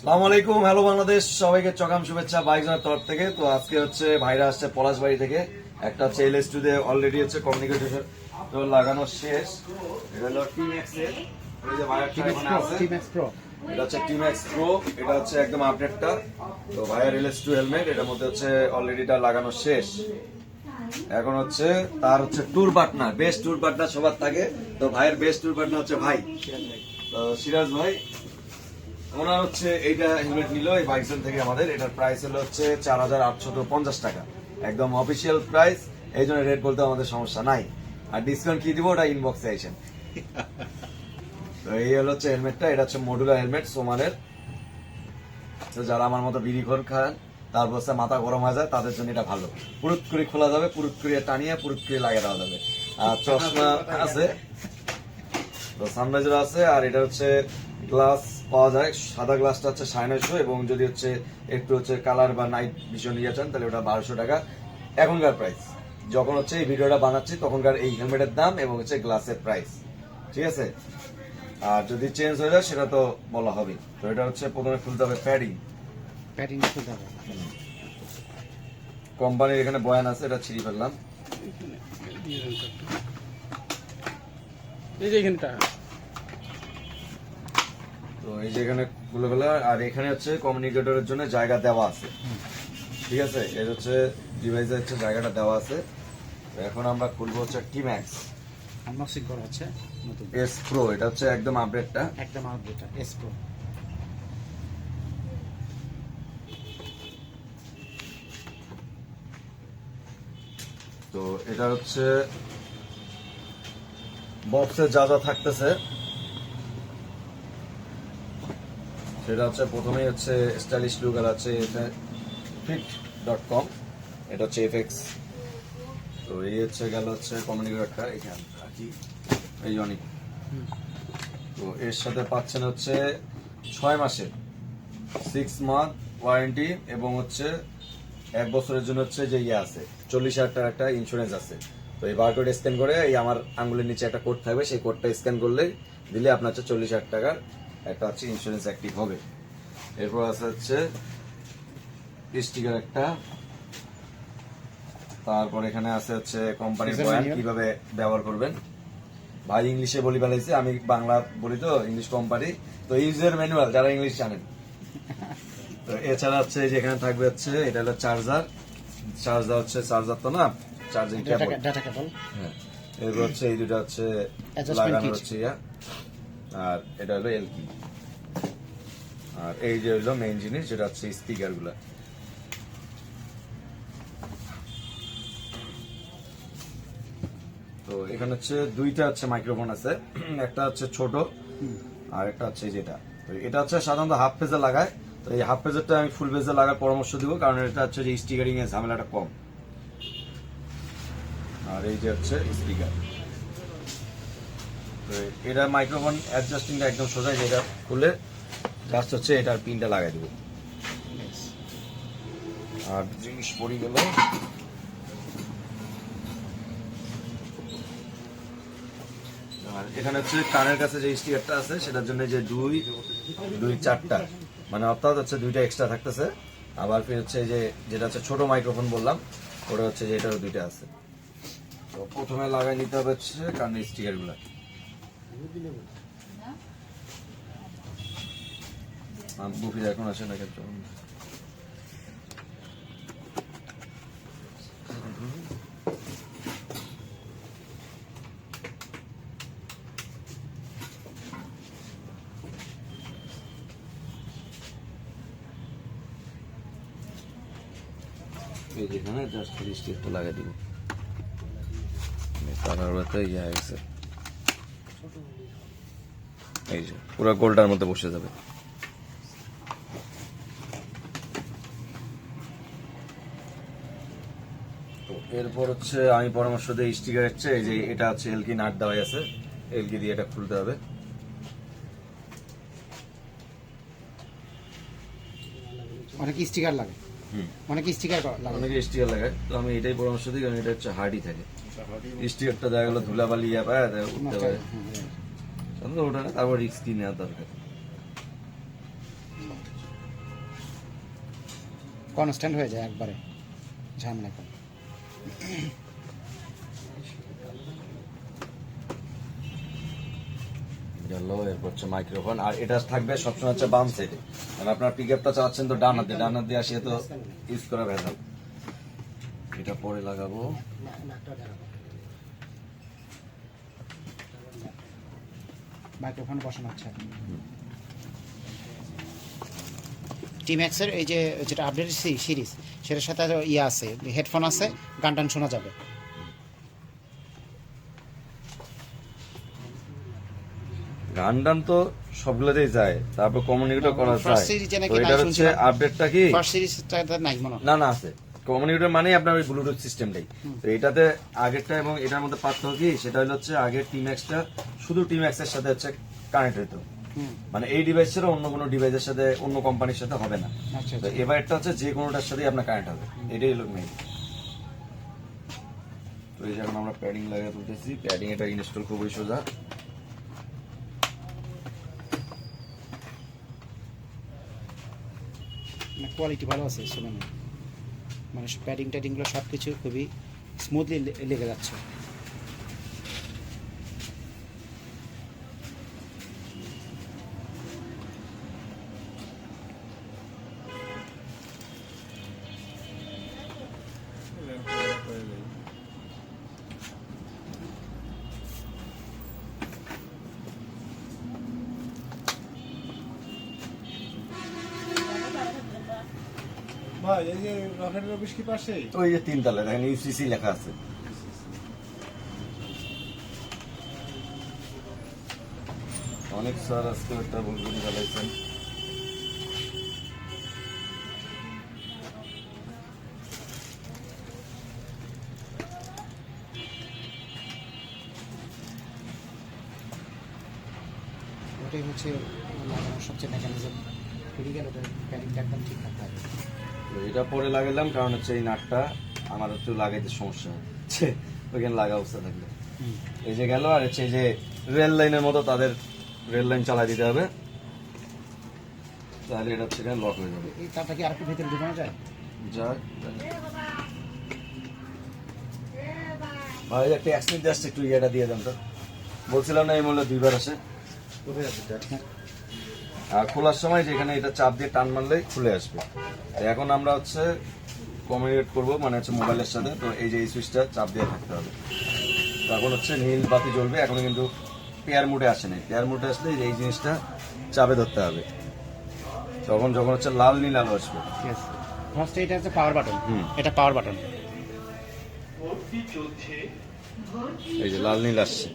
সালাম আলাইকুম হ্যালো বাংলাদেশ সবাইকে চকাম শুভেচ্ছা বাইকজনের তরফ থেকে। তো আজকে হচ্ছে ভাইরা আসছে পলাশবাড়ি থেকে। একটা হচ্ছে এল এস টুতে অলরেডি হচ্ছে কমিউনিকেটর তো লাগানো শেষ। এটা হলো টিম এক্সের এটা হচ্ছে টিম এক্স প্রো এটা হচ্ছে একদম আপডেটটা তো ভাইয়ার এল এস টু হেলমেট এটার মধ্যে হচ্ছে অলরেডি এটা লাগানো শেষ। এখন হচ্ছে তার হচ্ছে tour partner best tour partner সবার থাকে। তো ভাইয়ের বেস্ট ট্যুর পার্টনার হচ্ছে ভাই। তো সিরাজ ভাই ওনার হচ্ছে এইটা হেলমেট নিল, এই বাইকজন থেকে আমাদের। এটার প্রাইস হলো হচ্ছে চার হাজার আটশো পঞ্চাশ টাকা। একদম অফিসিয়াল প্রাইস এই জন্য রেট বলতে আমাদের সমস্যা নাই। আর ডিসকাউন্ট কি দিব, ওটা ইনবক্সে আইসেন তো এই হলো হচ্ছে হেলমেটটা এটা হচ্ছে মডুলার হেলমেট সোমানের। তো যারা আমার মতো বিড়ি ঘর খান, তারপর হচ্ছে মাথা গরম হয়ে যায়, তাদের জন্য এটা ভালো। পুরুত করে খোলা যাবে, পুরুত করে টানিয়ে, পুরুত করে লাগিয়ে দেওয়া যাবে। আর চশমা আছে। তো সানরাইজার আছে, আর এটা হচ্ছে গ্লাস পাওয়া যায়। সাদা গ্লাসটা হচ্ছে সাড়ে নয়শো এবং যদি হচ্ছে একটু হচ্ছে কালার বা নাইট ভিশন নিয়ে চান তাহলে ওটা বারোশো টাকা। এখনকার প্রাইস যখন হচ্ছে এই ভিডিওটা বানাচ্ছি তখনকার এই হেলমেটের দাম এবং হচ্ছে গ্লাসের প্রাইস ঠিক আছে? আর যদি চেঞ্জ হয়ে যায় সেটা তো বলা হবে তো এটা হচ্ছে প্রথমে খুলতে হবে প্যাডিং প্যাটিং খুলতে হবে। কোম্পানির এখানে বয়ান আছে এটা ছিঁড়ে ফেললাম। এই যে এখানটা। তো এই যে এখানে খুলে ফেলা আর এখানে হচ্ছে কমিউনিকেটরের জন্য জায়গা দেওয়া আছে। ঠিক আছে? এর হচ্ছে ডিভাইসে হচ্ছে জায়গাটা দেওয়া আছে। এখন আমরা খুলবো হচ্ছে টি ম্যাক্স আনবক্সিং করা হচ্ছে নতুন। এস প্রো এটা হচ্ছে একদম আপডেটটা একদম আপডেট এস প্রো তো এটা হচ্ছে বক্সে যা যা থাকতেছে সেটা হচ্ছে, প্রথমেই হচ্ছে স্টাইলিশ লুক আর আছে ফিট ডট কম এটা হচ্ছে এফএক্স তো এই হচ্ছে গেল হচ্ছে কমিউনিকেটরটা এখানে রাখি, এই অনেক। তো এর সাথে পাচ্ছেন হচ্ছে ছয় মাসের সিক্স মান্থ ওয়ারেন্টি এবং হচ্ছে এক বছরের জন্য হচ্ছে যে ইয়ে আছে, চল্লিশ হাজার টাকার একটা ইন্স্যুরেন্স আছে। তো এই বারকোড স্ক্যান করে এই আমার আঙ্গুলের নিচে একটা কোড থাকবে, সেই কোডটা স্ক্যান করলে দিলে আপনার হচ্ছে চল্লিশ হাজার টাকার একটা হচ্ছে ইন্স্যুরেন্স অ্যাক্টিভ হবে। এরপর আছে হচ্ছে স্টিকার একটা। তারপর এখানে আছে হচ্ছে কোম্পানির বয়ান কীভাবে ব্যবহার করবেন। ভাই ইংলিশে বলি ফেলাইছে আমি বাংলা বলি তো ইংলিশ কোম্পানি তো ইউজার ম্যানুয়াল যারা ইংলিশ জানেন। তো এছাড়া হচ্ছে এই যে এখানে থাকবে হচ্ছে এটা হলো চার্জার চার্জার হচ্ছে চার্জার তো না চার্জিং কেবল হ্যাঁ। এরপর হচ্ছে এই দুটো হচ্ছে লাগানো হচ্ছে ইয়া। আর এটা হলো এলকি আর এই যে হলো মেইন জিনিস, যেটা হচ্ছে স্পিকারগুলা। তো এখানে হচ্ছে দুইটা হচ্ছে মাইক্রোফোন আছে। একটা হচ্ছে ছোট, আর একটা হচ্ছে যেটা। তো এটা হচ্ছে সাধারণত হাফ পেজে লাগায়। তো এই হাফ পেজেরটা আমি ফুল পেজে লাগার পরামর্শ দিব, কারণ এটা হচ্ছে যে স্টিকারিং এর ঝামেলাটা কম। আর এই যে হচ্ছে স্পিকার এটা মাইক্রোফোন অ্যাডজাস্টিংটা একদম সোজা যেটা খুলে জাস্ট হচ্ছে এটার পিনটা লাগাই দেবো। আর জিনিস পড়ে গেল। আর এখানে হচ্ছে কানের কাছে যে স্টিকারটা আছে সেটার জন্য যে দুই দুই চারটা মানে অর্থাৎ হচ্ছে দুইটা এক্সট্রা থাকতেছে। আবার ফির হচ্ছে যে যেটা হচ্ছে ছোট মাইক্রোফোন বললাম ওটা হচ্ছে যে এটারও দুইটা আছে। তো প্রথমে লাগাই নিতে হবে হচ্ছে কানের স্টিকার এখন না যেখানে জাস্ট খালি স্টিকটা লাগিয়ে দিব। তার ওটাতে ইয়ে গেছে এই যে পুরো গোলটার মধ্যে বসে যাবে। তো এরপর হচ্ছে আমি পরামর্শ দিই স্টিকার হচ্ছে এই যে এটা হচ্ছে এলকি নাট দেওয়াই আছে এলকি দিয়ে এটা খুলতে হবে। অনেক স্টিকার লাগে। অনেক স্টিকার লাগে। অনেকে স্টিকার লাগে তো আমি এটাই পরামর্শ দিই কারণ এটা হচ্ছে হার্ডই থাকে। স্টিকারটা দেখা গেলো ধুলাবালি ইয়া পায় উঠতে পারে। তাহলে ওটা না তারপর রিস্ক কি নেওয়া দরকার। কনস্ট্যান্ট হয়ে যায় একবারে ঝামেলা করে। গেল এরপর হচ্ছে মাইক্রোফোন আর এটা থাকবে সবসময় হচ্ছে বাম সাইডে মানে আপনার পিক আপটা চাচ্ছেন তো ডান হাতে ডান হাত দিয়ে আসিয়ে তো ইউজ করা ভেজাল এটা পরে লাগাবো। মাইক্রোফোন বসানো হচ্ছে। টিম্যাক্সের এই যে যেটা আপডেট সিরিজ সেটার সাথে ইয়ে আছে হেডফোন আছে গান টান শোনা যাবে। গান টান তো সবগুলোতেই যায় তারপর কমিউনিকেটও করা যায়। নাকি এটা হচ্ছে আপডেটটা কি? ফার্স্ট সিরিজটা নাই মনে না না আছে। কমিউনিকেটর মানেই আপনার ওই ব্লুটুথ সিস্টেমটাই তো এটাতে আগেরটা এবং এটার মধ্যে পার্থক্য কি? সেটা হলো হচ্ছে আগের টিম এক্সটা শুধু টিম এক্সের সাথে হচ্ছে কানেক্ট হতো মানে এই ডিভাইস ছাড়া অন্য কোনো ডিভাইসের সাথে অন্য কোম্পানির সাথে হবে না। আচ্ছা তো আচ্ছা। এবার এটা হচ্ছে যে কোনোটার সাথেই আপনার কানেক্ট হবে। এটাই হলো মেইন তো এই যে এখন আমরা প্যাডিং লাগিয়ে তুলতেছি। প্যাডিং এটা ইনস্টল খুবই সোজা। কোয়ালিটি ভালো আছে সোনামি মানে প্যাডিং ট্যাডিংগুলো সব কিছু খুবই স্মুথলি লেগে যাচ্ছে। ওই যে তিন তলায় দেখেন ইউসিসি লেখা আছে। অনেক স্যার আজকে একটা বুলবুলি চালাইছেন ওটাই হচ্ছে লাগানোর সবচেয়ে মেকানিজম খুলে গেল একদম ঠিক হবে। তো এটা পরে লাগালাম কারণ হচ্ছে এই নাটটা আমার একটু লাগাইতে সমস্যা হচ্ছে ওইখানে লাগা অবস্থা থাকলে এই যে গেল আর হচ্ছে এই যে রেল লাইনের মতো তাদের রেল লাইন চালাই দিতে হবে। তাহলে এটা হচ্ছে লক হয়ে যাবে। এই তারটা কি আরেকটু ভিতরে ঢুকানো যায়? যাক ভাই একটা অ্যাক্সিডেন্ট জাস্ট একটু ইয়েটা দিয়ে দেন তো। বলছিলাম না এই মূল্য দুইবার আসে। আর খোলার সময় যেখানে এটা চাপ দিয়ে টান মারলেই খুলে আসবে। তো এখন আমরা হচ্ছে কমিউনিকেট করব মানে হচ্ছে মোবাইলের সাথে। তো এই যে এই সুইচটা চাপ দিয়ে থাকতে হবে। তো এখন হচ্ছে নীল বাতি জ্বলবে এখন কিন্তু পেয়ার মুডে আসে নাই পেয়ার মুডে আসলে এই জিনিসটা চাপে ধরতে হবে। তখন যখন হচ্ছে লাল নীল আলো আসবে। ঠিক আছে ফার্স্টে এটা হচ্ছে পাওয়ার বাটন হুম। এটা পাওয়ার বাটন এই যে লাল নীল আসছে।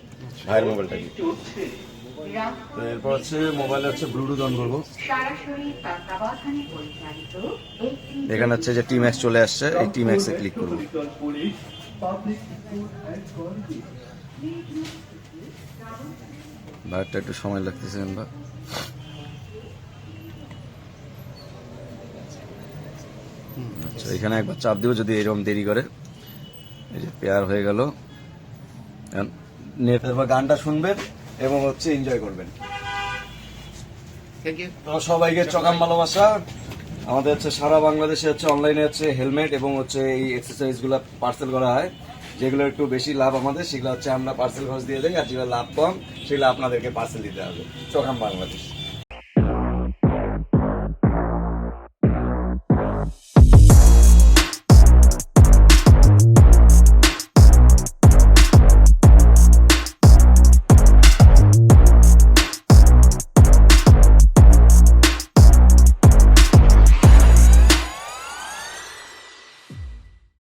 ভাইয়ের মোবাইলটা কি? তো এরপর হচ্ছে মোবাইলে হচ্ছে ব্লুটুথ অন করব। এখানে হচ্ছে যে টি ম্যাক্স চলে আসছে এই টি ম্যাক্সে ক্লিক করব। ভাইয়েরটা একটু সময় লাগতেছে বা আচ্ছা এখানে একবার চাপ দিব যদি এরকম দেরি করে। এই যে পেয়ার হয়ে গেল। গানটা শুনবেন এবং হচ্ছে এনজয় করবেন। সবাইকে চকাম ভালোবাসা। আমাদের হচ্ছে সারা বাংলাদেশে হচ্ছে অনলাইনে হচ্ছে হেলমেট এবং হচ্ছে এই এক্সারসাইজগুলো পার্সেল করা হয়। যেগুলো একটু বেশি লাভ আমাদের সেগুলো হচ্ছে আমরা পার্সেল খরচ দিয়ে দেয় আর যেগুলো লাভ কম সেগুলো আপনাদেরকে পার্সেল দিতে হবে। চকাম বাংলাদেশ।